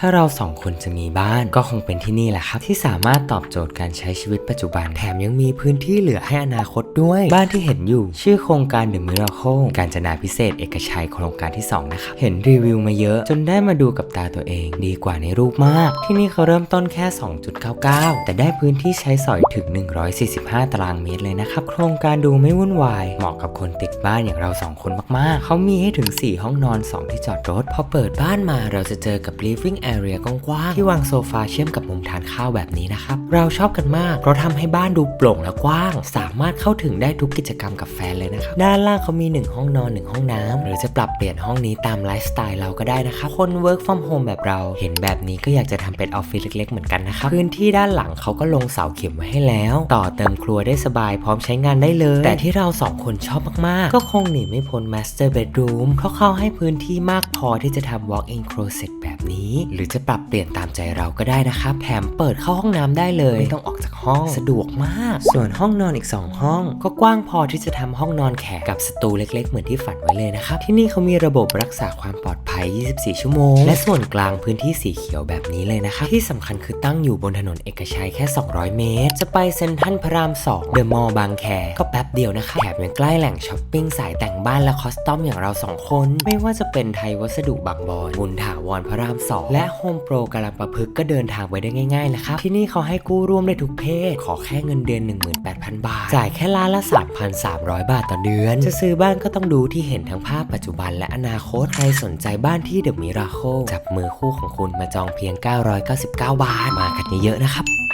ถ้าเราสองคนจะมีบ้านก็คงเป็นที่นี่แหละครับ ที่สามารถตอบโจทย์การใช้ชีวิตปัจจุบันแถมยังมีพื้นที่เหลือให้อนาคตด้วย บ้านที่เห็นอยู่ ชื่อโครงการ The Miracle การจนาพิเศษเอกชัยโครงการที่ 2 นะครับ เห็นรีวิวมาเยอะจนได้มาดูกับตาตัวเอง ดีกว่าในรูปมาก ที่นี่เขาเริ่มต้นแค่ 2.99 แต่ได้พื้นที่ใช้สอยถึง 145 ตารางเมตรเลยนะครับโครงการดูไม่วุ่นวาย เหมาะกับคนติดบ้านอย่างเราสองคนมากๆเขามีให้ถึง 4 ห้องนอน 2 ที่จอดรถพอเปิดบ้านมาเราจะเจอกับ living area กว้างๆที่วางโซฟาเชื่อมกับมุมทานข้าวแบบนี้นะครับ เราชอบกันมาก เพราะทำให้บ้านดูโปร่งและกว้าง สามารถเข้าถึงได้ทุกกิจกรรมกับแฟนเลยนะครับ ด้านล่างเขามี 1 ห้องนอน 1 ห้องน้ำหรือจะปรับเปลี่ยนห้องนี้ตามไลฟ์สไตล์เราก็ได้นะครับ คน work from home แบบเราเห็นแบบนี้ก็อยากจะทำเป็นออฟฟิศเล็ก ๆ เหมือนกันนะครับพื้นที่ด้านหลังเขาก็ลงเสาเข็มไว้ให้แล้ว ต่อเติมครัวได้สบายพร้อมใช้งานได้เลย แต่ที่เราสองคนชอบมากๆ ก็คงหนีไม่พ้น master bedroom เพราะเขาให้พื้นที่มากพอที่จะทำ walk in closet แบบนี้หรือจะปรับเปลี่ยนตามใจเราก็ได้นะครับ แถมเปิดเข้าห้องน้ำได้เลย ไม่ต้องออกจาก ห้อง สะดวกมาก ส่วนห้องนอนอีก 2 ห้อง ก็กว้างพอที่จะทำห้องนอนแขกกับสตูเล็ก ๆ เหมือนที่ฝันไว้เลยนะครับ ที่นี่เขามีระบบรักษาความปลอดภัย 24 ชั่วโมง และส่วนกลางพื้นที่สีเขียวแบบนี้เลยนะครับ ที่สำคัญคือตั้งอยู่บนถนนเอกชัยแค่ 200 เมตร จะไปเซ็นทรัลพระราม2เดอะมอลล์บางแคก็แป๊บเดียวนะครับแถมยังใกล้แหล่งช้อปปิ้งสายแต่งบ้านและคอสตอมอย่างเราสองคน ไม่ว่าจะเป็นไทยวัสดุบางบอนบุญถาวรพระราม 2 และโฮมโปรกาลประพฤกษ์ก็เดินทางไปได้ง่ายๆนะครับที่นี่เขาให้กู้ร่วมได้ทุกเพศขอแค่เงินเดือน 18,000 บาท จ่ายแค่ล้านละ 3,300 บาทต่อเดือน จะซื้อบ้านก็ต้องดูที่เห็นทั้งภาพปัจจุบันและอนาคต ใครสนใจบ้านที่เดอะมิราโคจับมือคู่ของคุณมาจองเพียง 999 บาท มากันเยอะๆนะครับ